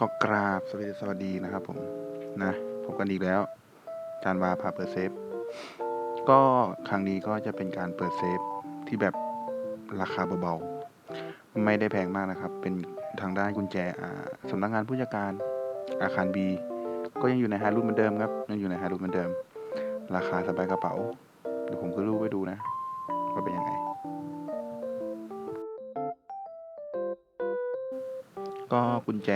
ก็กราบสวัสดีนะครับผมนะพบกันอีกแล้วจานวาพาเปิดเซฟ ก็ครั้งนี้ก็จะเป็นการเปิดเซฟที่แบบราคาเบาๆ ไม่ได้แพงมากนะครับ เป็นทางด้านกุญแจสำนักงานผู้จัดการอาคารบีก็ยังอยู่ในไฮรูทเหมือนเดิมครับยังอยู่ในไฮรูทเหมือนเดิม ราคาสบายกระเป๋าเดี๋ยวผมก็รูปไปดู ก็กุญแจ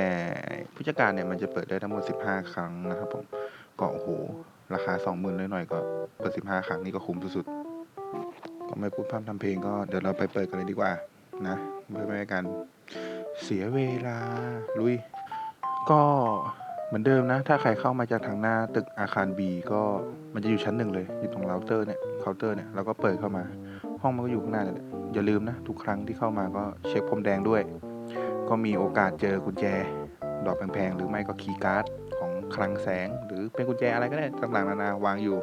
ผู้จัดการเนี่ยมันจะเปิดได้ทั้งหมด 15 ครั้งนะครับผมก็โอ้โห ราคา 20,000น้อยๆก็เปิด 15 ครั้งนี่ก็คุ้มสุดๆ ก็ไม่พูดพร่ำทำเพลงก็เดี๋ยวเราไปเปิดกันเลยดีกว่านะเพื่อไม่ให้การเสียเวลาลุย ก็เหมือนเดิมนะ ถ้าใครเข้ามาจากทางหน้าตึกอาคาร B ก็มันจะอยู่ชั้นหนึ่งเลย อยู่ตรงเราเตอร์เนี่ยเคาน์เตอร์เนี่ยเราก็เปิดเข้ามา ห้องมันก็อยู่ข้างหน้าเนี่ยอย่าลืมนะ ทุกครั้งที่เข้ามาก็เช็คพรมแดงด้วย ก็มีโอกาสเจอกุญแจ ดอกแพงๆ หรือไม่ก็คีย์การ์ดของคลังแสง หรือเป็นกุญแจอะไรก็ได้ต่างๆนานาวางอยู่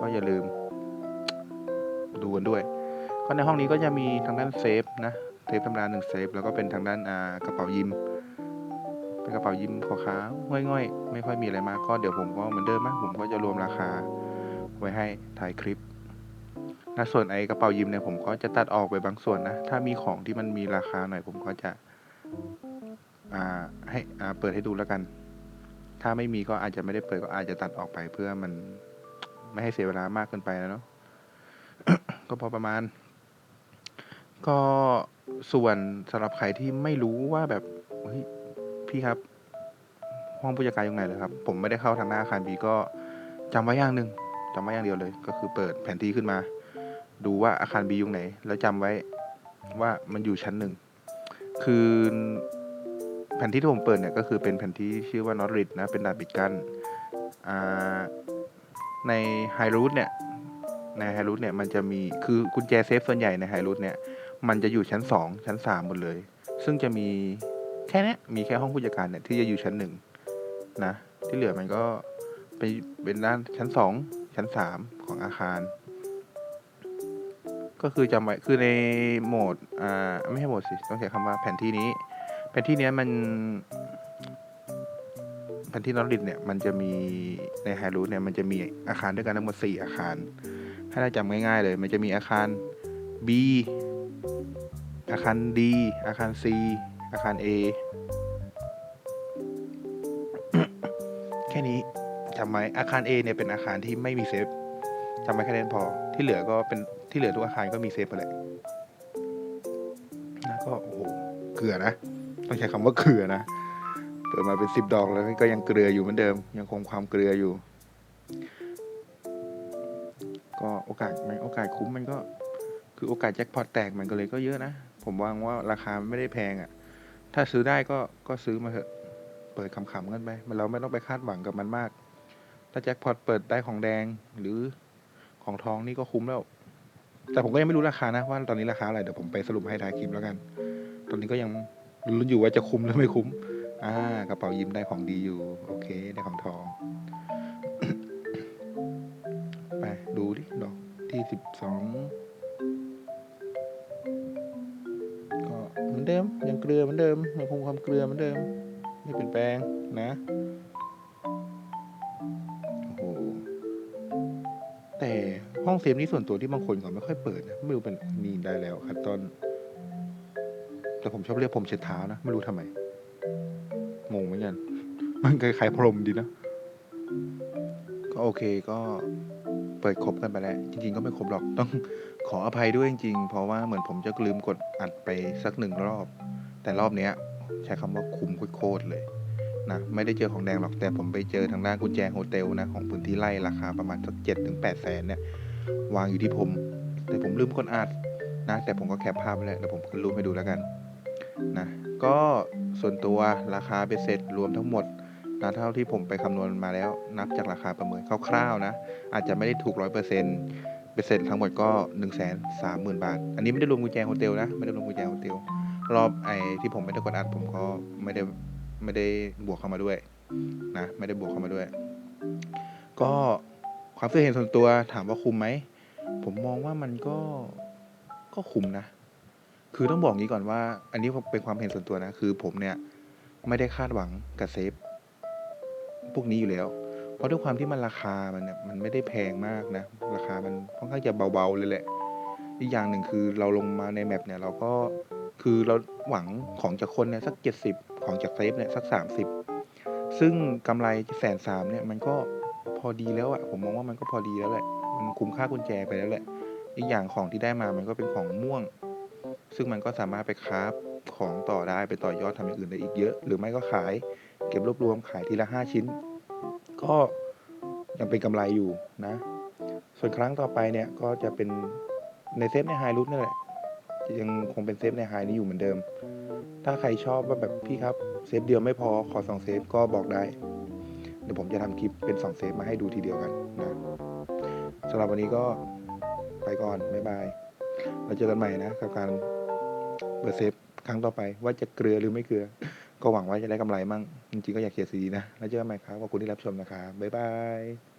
ก็อย่าลืม ดูกันด้วย ก็ในห้องนี้ก็จะมีทางด้านเซฟนะเซฟธรรมดาหนึ่งเซฟแล้วก็เป็นทางด้านกระเป๋ายิมเป็นกระเป๋ายิมขาวๆง่อยๆ ไม่ค่อยมีอะไรมากก็เดี๋ยวผมก็เหมือนเดิมนะผมก็จะรวมราคาไว้ให้ถ่ายคลิปนะส่วนไอ้กระเป๋ายิมเนี่ยผมก็จะตัดออกไปบางส่วนนะ ถ้ามีของที่มันมีราคาหน่อยผมก็จะ อ่าให้อ่าเปิดให้ดูแล้วกัน ถ้าไม่มีก็อาจจะไม่ได้เปิดก็อาจจะตัดออกไปเพื่อมันไม่ให้เสียเวลามากเกินไปนะเนาะก็พอประมาณ ก็ส่วนสำหรับใครที่ไม่รู้ว่าแบบเฮ้ยพี่ครับ ห้องผู้จัดการอยู่ไหนเลยครับ ผมไม่ได้เข้าทางหน้าอาคารบีก็จำไว้อย่างหนึ่งจำไว้อย่างเดียวเลย ก็คือเปิดแผนที่ขึ้นมา ดูว่าอาคารบีอยู่ไหน แล้วจำไว้ว่ามันอยู่ชั้นหนึ่ง คือแผนที่ที่ผมเปิดเนี่ยก็คือเป็นแผนที่ชื่อว่านอตริดนะเป็นด่านปิดกั้นในไฮรูทเนี่ยในไฮรูทเนี่ยมันจะมีคือกุญแจเซฟส่วนใหญ่ในไฮรูทเนี่ยมันจะอยู่ชั้นสองชั้นสามหมดเลย ซึ่งจะมีแค่นี้มีแค่ห้องผู้จัดการเนี่ยที่จะอยู่ชั้นหนึ่งนะที่เหลือมันก็ไปเป็นด้านชั้นสองชั้นสามของอาคาร ก็คือจำไว้คือในโหมดอ่าไม่ใช่โหมดสิต้องใช้คำว่าแผนที่นี้ แผนที่เนี้ยมัน แผนที่นอริดเนี่ยมันจะมีในไฮรูทเนี่ยมันจะมีอาคารด้วยกันทั้งหมดสี่อาคาร ให้เราจำง่ายๆเลย มันจะมีอาคาร B อาคาร D อาคาร C อาคาร A แค่นี้จำไว้อาคาร A เนี่ยเป็นอาคารที่ไม่มีเซฟ จำไว้แค่นั้นพอ ที่เหลือก็เป็นที่เหลือทุกอาคารก็มีเซฟไปเลยนะก็โอ้โหเกลือนะต้องใช้คำว่าเกลือนะเปิดมาเป็นสิบดอกแล้วก็ยังเกลืออยู่เหมือนเดิม ยังคงความเกลืออยู่ ก็โอกาสมันโอกาสคุ้มมันก็ คือโอกาสแจ็คพอตแตกมันก็เลยก็เยอะนะ ผมว่างว่าราคาไม่ได้แพงอะ่ะ ถ้าซื้อได้ก็ก็ซื้อมาเถอะ เปิดขำๆกันไปมันเราไม่ต้องไปคาดหวังกับมันมาก ถ้าแจ็คพอตเปิดได้ของแดงหรือ ของทองนี่ก็คุ้มแล้ว แต่ผมก็ยังไม่รู้ราคานะว่าตอนนี้ราคาอะไรเดี๋ยวผมไปสรุปให้ท้ายคลิปแล้วกัน ตอนนี้ก็ยังลุ้นอยู่ว่าจะคุ้มหรือไม่คุ้ม อ่ากระเป๋ายิ้มได้ของดีอยู่ โอเคได้ของทอง ไปดูดิดอกที่สิบสองก็เหมือนเดิมยังเกลือเหมือนเดิมยังคงความเกลือเหมือนเดิมไม่เปลี่ยนแปลงนะ แต่ห้องเซฟนี้ส่วนตัวที่บางคนก็ไม่ค่อยเปิดนะไม่รู้เป็นนี่ได้แล้วครับตอนแต่ผมชอบเรียกผมเช็ดเท้านะไม่รู้ทำไมงงเหมือนกันมันคล้ายๆพรมดีนะ ก็โอเคก็เปิดครบกันไปแล้ว จริง ๆ ก็ไม่ครบหรอกต้องขออภัยด้วยจริงๆ เพราะว่าเหมือนผมจะลืมกดอัดไปสักหนึ่งรอบ แต่รอบเนี้ย ใช้คำว่าคุ้มโคตรเลย นะไม่ได้เจอของแดงหรอกแต่ผมไปเจอทางด้านกุญแจโฮเทลนะของพื้นที่ไร่ราคาประมาณสักเจ็ดถึงแปดแสนเนี่ยวางอยู่ที่ผม แต่ผมลืมกดอัดนะ แต่ผมก็แคปภาพไว้แล้วเดี๋ยวผมขึ้นรูปให้ดูแล้วกันนะก็ส่วนตัวราคาเบ็ดเสร็จรวมทั้งหมดนะเท่าที่ผมไปคำนวณมาแล้วนับจากราคาประเมินคร่าวๆนะ อาจจะไม่ได้ถูกร้อยเปอร์เซ็นต์เบ็ดเสร็จทั้งหมดก็หนึ่งแสนสามหมื่นบาท อันนี้ไม่ได้รวมกุญแจโฮเทลนะ ไม่ได้รวมกุญแจโฮเทลรอบไอ้ที่ผมไม่ได้กดอัดผมก็ไม่ได้ ไม่ได้บวกเข้ามาด้วยนะไม่ได้บวกเข้ามาด้วย ก็ความคิดเห็นส่วนตัวถามว่าคุ้มไหมผมมองว่ามันก็ก็คุ้มนะ คือต้องบอกงี้ก่อนว่า อันนี้เป็นความเห็นส่วนตัวนะ คือผมเนี่ยไม่ได้คาดหวังกับเซฟพวกนี้อยู่แล้ว เพราะด้วยความที่มันราคามันเนี่ยมันไม่ได้แพงมากนะ ราคามันค่อนข้างจะเบาๆเลยแหละ อีกอย่างหนึ่งคือเราลงมาในแมปเนี่ยเราก็ คือเราหวังของจากคนเนี่ยสักเจ็ดสิบของจากเซฟเนี่ยสักสามสิบซึ่งกำไรแสนสามเนี่ยมันก็พอดีแล้วอะผมมองว่ามันก็พอดีแล้วแหละ มันคุ้มค่ากุญแจไปแล้วแหละ อีกอย่างของที่ได้มามันก็เป็นของม่วง ซึ่งมันก็สามารถไปคราของต่อได้ไปต่อยอดทำอย่างอื่นได้อีกเยอะ หรือไม่ก็ขาย เก็บรวบรวมขายทีละห้าชิ้น ก็ยังเป็นกำไรอยู่นะ ส่วนครั้งต่อไปเนี่ยก็จะเป็นในเซฟในไฮรูทนั่นแหละ ยังคงเป็นเซฟในไฮนี้อยู่เหมือนเดิม ถ้าใครชอบว่าแบบพี่ครับเซฟเดียวไม่พอขอสองเซฟก็บอกได้ เดี๋ยวผมจะทำคลิปเป็นสองเซฟมาให้ดูทีเดียวกันนะสำหรับวันนี้ก็ไปก่อน บ๊ายบายเราเจอกันใหม่นะกับการเปิดเซฟครั้งต่อไปว่าจะเกลือหรือไม่เกลือ ก็หวังว่าจะได้กำไรมั่ง จริงๆก็อยากเคลียร์ซีดีนะ แล้วเจอกันใหม่ครับ ขอบคุณที่รับชมนะครับ บ๊ายบาย